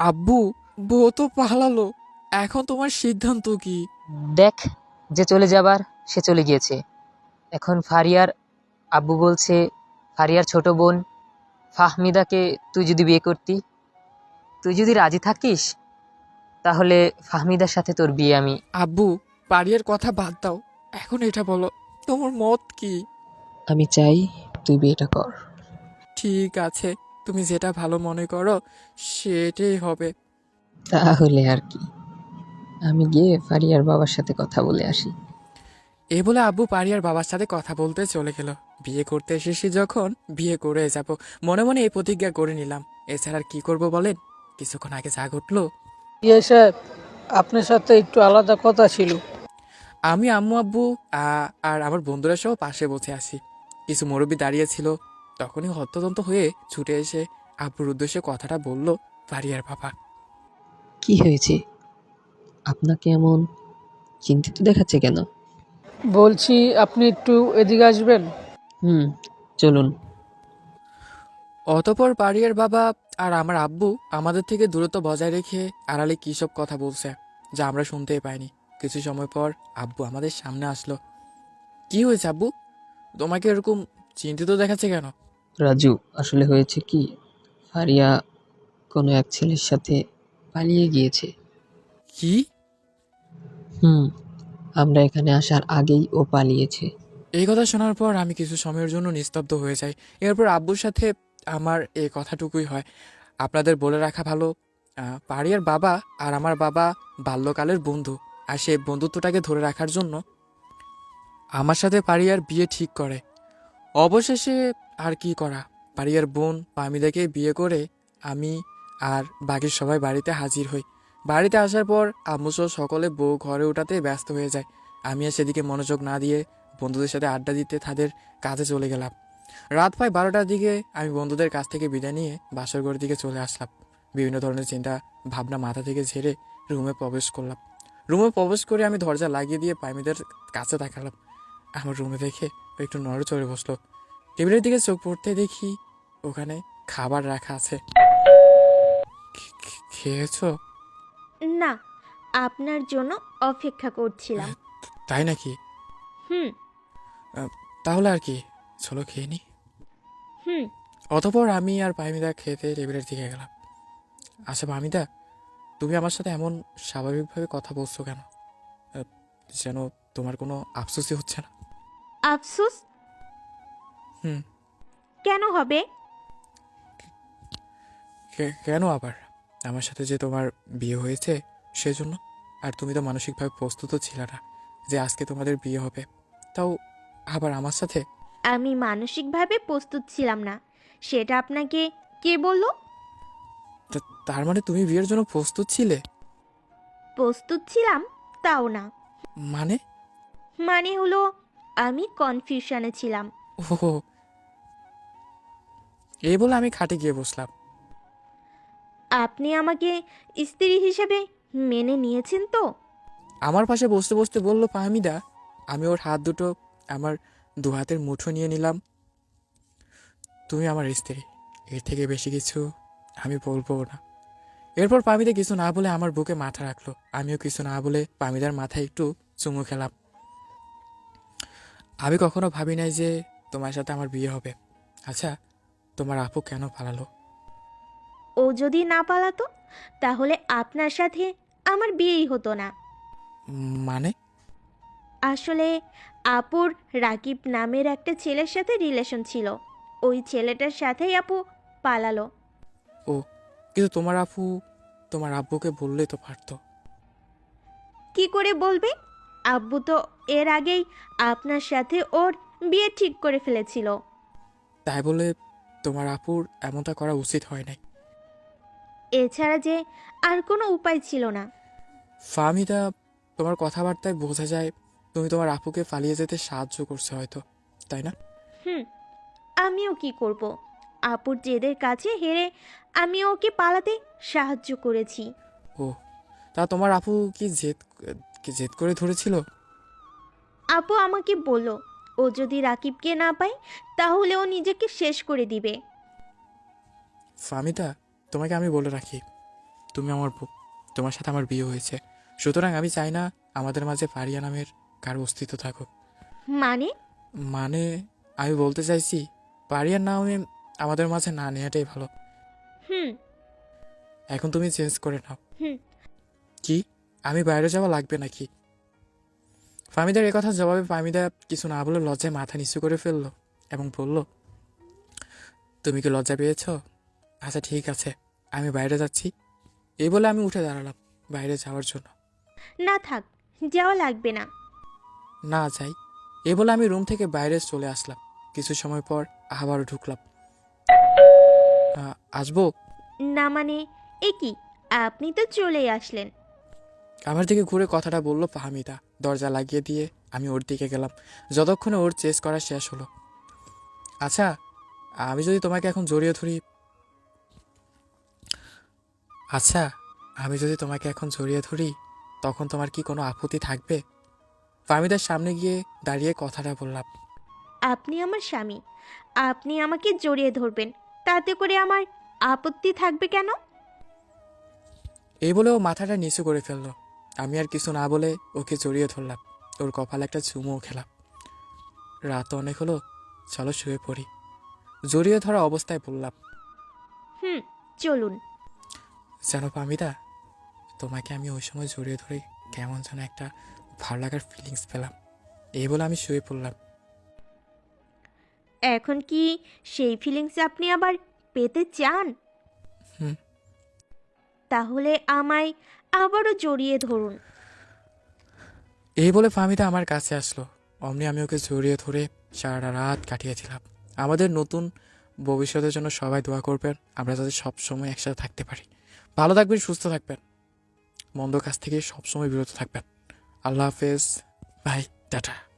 আব্বু বউ তো পালালো। এখন তোমার সিদ্ধান্ত কি? দেখ যে চলে যাবার সে চলে গিয়েছে। এখন ফারিয়ার আব্বু বলছে ফারিয়ার ছোট বোন ফাহমিদাকে তুই যদি বিয়ে করতি তুই যদি রাজি থাকিস তাহলে ফাহমিদার সাথে তোর বিয়ে আমি আব্বু পারিয়ার কথা বাদ দাও। এখন এটা বলো তোমার মত কি? আমি চাই তুই বিয়েটা কর। ঠিক আছে। তুমি যেটা ভালো মনে করো সেটাই হবে। তাহলে আর কি। আমি গিয়ে ফারিয়ার বাবার সাথে কথা বলে আসি। এ বলে আব্বু পারিয়ার বাবার সাথে কথা বলতে চলে গেল। বিয়ে করতে এসেছি যখন বিয়ে করে যাব মনে মনে এই প্রতিজ্ঞা করে নিলাম। এছাড়া আর কি করব বলেন? কিছুক্ষণ আগে যা ঘটলো। ইয়ে সাহেব আপনার সাথে একটু আলাদা কথা ছিল। আমি আম্মু আব্বু আ- আর আমার বন্ধুরা সহ পাশে বসে আছি। কিছু মুরব্বী দাঁড়িয়ে ছিল। তখনই হত্যতন্ত হয়ে ছুটে এসে আব্বুর উদ্দেশ্যে কথাটা বলল পারিয়ার বাবা। কি হয়েছে? আপনাকে এমন চিন্তিত দেখাচ্ছে কেন? বলছি আপনি একটু এদিকে আসবেন? হুম চলুন। অতপর পারিয়ার বাবা আর আমার আব্বু আমাদের থেকে দূরত্ব বজায় রেখে আড়ালে কী সব কথা বলছে যা আমরা শুনতেই পাইনি। কিছু সময় পর আব্বু আমাদের সামনে আসলো। কি হয়েছে আব্বু? তোমাকে এরকম চিন্তিত দেখাচ্ছে কেন? রাজু আসলে হয়েছে কি? ফারিয়া কোনো এক ছেলের সাথে পালিয়ে গিয়েছে। কি? হুম আমরা এখানে আসার আগেই ও পালিয়েছে। এই কথা শোনার পর আমি কিছু সময়ের জন্য নিস্তব্ধ হয়ে যাই। এরপর আব্বুর সাথে আমার এই কথাটুকুই হয়। আপনাদের বলে রাখা ভালো পাড়িয়ার বাবা আর আমার বাবা বাল্যকালের বন্ধু আর সেই বন্ধুত্বটাকে ধরে রাখার জন্য আমার সাথে পাড়িয়ার বিয়ে ঠিক করে। অবশেষে আর কি করা? পাড়িয়ার বোন পামিদাকে বিয়ে করে আমি আর বাকি সবাই বাড়িতে হাজির হই। বাড়িতে আসার পর আম্মু সহ সকলে বউ ঘরে ওঠাতে ব্যস্ত হয়ে যায়। আমি আর সেদিকে মনোযোগ না দিয়ে বন্ধুদের সাথে আড্ডা দিতে তাদের কাজে চলে গেলাম। রাত প্রায় বারোটার দিকে আমি বন্ধুদের কাছ থেকে বিদায় নিয়ে বাসর ঘরের দিকে চলে আসলাম। বিভিন্ন ধরনের চিন্তা ভাবনা মাথা থেকে ঝেড়ে রুমে প্রবেশ করলাম। রুমে প্রবেশ করে আমি দরজা লাগিয়ে দিয়ে পাইমিদের কাছে তাকালাম। আমার রুমে দেখে একটু নড়ে চড়ে বসল। টেবিলের দিকে চোখ পড়তে দেখি ওখানে খাবার রাখা আছে। খেয়েছো? না আপনার জন্য অপেক্ষা করছিলাম। তাই নাকি? হুম। তাহলে আর কি চলো খেয়ে নি। হুম। অতপর আমি আর পামিদা খেতে টেবিলের দিকে গেলাম। আচ্ছা পামিদা তুমি আমার সাথে এমন স্বাভাবিকভাবে কথা বলছো কেন? যেন তোমার কোনো আফসোসই হচ্ছে না। আফসোস? হুম। কেন হবে? কে- কেন আবার? আমার সাথে যে তোমার বিয়ে হয়েছে সেজন্য? আর তুমি তো মানসিকভাবে প্রস্তুতও ছিলে না যে আজকে তোমাদের বিয়ে হবে। তাও আবার আমার সাথে? আমি মানসিকভাবে প্রস্তুত ছিলাম না। সেটা আপনাকে কে বলল? তা- তার মানে তুমি বিয়ের জন্য প্রস্তুত ছিলে? প্রস্তুত ছিলাম তাও না। মানে? মানে হলো আমি কনফিউশনে ছিলাম। ও এই বলে আমি খাটে গিয়ে বসলাম। আপনি আমাকে স্ত্রী হিসেবে মেনে নিয়েছেন তো? আমার পাশে বসতে বসতে বলল পাহামিদা আমি ওর হাত দুটো আমার দু হাতের মুঠো নিয়ে নিলাম। তুমি আমার স্ত্রী। এর থেকে বেশি কিছু আমি বলব না। এরপর পামিদা কিছু না বলে আমার বুকে মাথা রাখল। আমিও কিছু না বলে পামিদার মাথায় একটু চুমু খেলাম। আমি কখনো ভাবি নাই যে তোমার সাথে আমার বিয়ে হবে। আচ্ছা তোমার আপু কেন পালালো? ও যদি না পালাতো তাহলে আপনার সাথে আমার বিয়েই হতো না। মানে? আসলে আপুর রাকিব নামের একটা ছেলের সাথে রিলেশন ছিল। ওই ছেলেটার সাথেই আপু পালালো। ও কিন্তু তোমার আপু তোমার আব্বুকে বললেই তো পারতো। কি করে বলবে? আব্বু তো এর আগেই আপনার সাথে ওর বিয়ে ঠিক করে ফেলেছিল। তাই বলে তোমার আপুর এমনটা করা উচিত হয় নাই। এছাড়া যে আর কোনো উপায় ছিল না। ফাহমিদা তোমার কথাবার্তায় বোঝা যায় তুমি তোমার আপুকে পালিয়ে যেতে সাহায্য করছ হয়তো তাই না? হুম আমিও কি করব? আপুর জেদের কাছে হেরে আমি ওকে পালাতে সাহায্য করেছি। ও তা তোমার আপু কি জেদ কি জেদ করে ধরেছিল? আপু আমাকে বলল ও যদি রাকিবকে না পায় তাহলে ও নিজেকে শেষ করে দিবে। ফাহমিদা তোমাকে আমি বলে রাখি তুমি আমার বউ তোমার সাথে আমার বিয়ে হয়েছে। সুতরাং আমি চাই না আমাদের মাঝে পারিয়া নামের কার অস্তিত্ব থাকুক। মানে? মানে আমি বলতে চাইছি পারিয়ার নামে আমাদের মাঝে না নেওয়াটাই ভালো। হুম। এখন তুমি চেঞ্জ করে নাও। হুম। কি? আমি বাইরে যাওয়া লাগবে নাকি? ফামিদার এ কথা জবাবে ফামিদা কিছু না বলে লজ্জায় মাথা নিচু করে ফেলল এবং বলল তুমি কি লজ্জা পেয়েছ? আচ্ছা ঠিক আছে আমি বাইরে যাচ্ছি। এই বলে আমি উঠে দাঁড়ালাম বাইরে যাওয়ার জন্য। না থাক যাওয়া লাগবে না। না যাই। এ বলে আমি রুম থেকে বাইরে চলে আসলাম। কিছু সময় পর আবারও ঢুকলাম। আ- আসব? না মানে এ কি আপনি তো চলেই আসলেন। আমার দিকে ঘুরে কথাটা বলল ফাহমিদা দরজা লাগিয়ে দিয়ে আমি ওর দিকে গেলাম। যতক্ষণে ওর চেস করা শেষ হলো। আচ্ছা আমি যদি তোমাকে এখন জড়িয়ে ধরি। আচ্ছা আমি যদি তোমাকে এখন জড়িয়ে ধরি তখন তোমার কি কোনো আপত্তি থাকবে? ফাহমিদার সামনে গিয়ে দাঁড়িয়ে কথাটা বললাম। আপনি আমার স্বামী। আপনি আমাকে জড়িয়ে ধরবেন। তাতে করে আমার আপত্তি থাকবে কেন? এই বলে ও মাথাটা নিচু করে ফেলল। আমি আর কিছু না বলে ওকে জড়িয়ে ধরলাম। ওর কপালে একটা চুমুও খেলাম। রাত অনেক হলো চলো শুয়ে পড়ি। জড়িয়ে ধরা অবস্থায় বললাম হুম চলুন। জানো পামিদা তোমাকে আমি ওই সময় জড়িয়ে ধরে কেমন যেন একটা ভালো লাগার ফিলিংস পেলাম। এই বলে আমি শুয়ে পড়লাম। এখন কি সেই ফিলিংস আপনি আবার পেতে চান? হুম। তাহলে আমায় আবারও জড়িয়ে ধরুন। এই বলে ফাহমিদা আমার কাছে আসলো। অমনি আমি ওকে জড়িয়ে ধরে সারা রাত কাটিয়েছিলাম। আমাদের নতুন ভবিষ্যতের জন্য সবাই দোয়া করবেন। আমরা যাতে সবসময় একসাথে থাকতে পারি। ভালো থাকবেন, সুস্থ থাকবেন। মন্দ কাছ থেকে সবসময় বিরত থাকবেন। আল্লাহ হাফেজ। Bye, tata.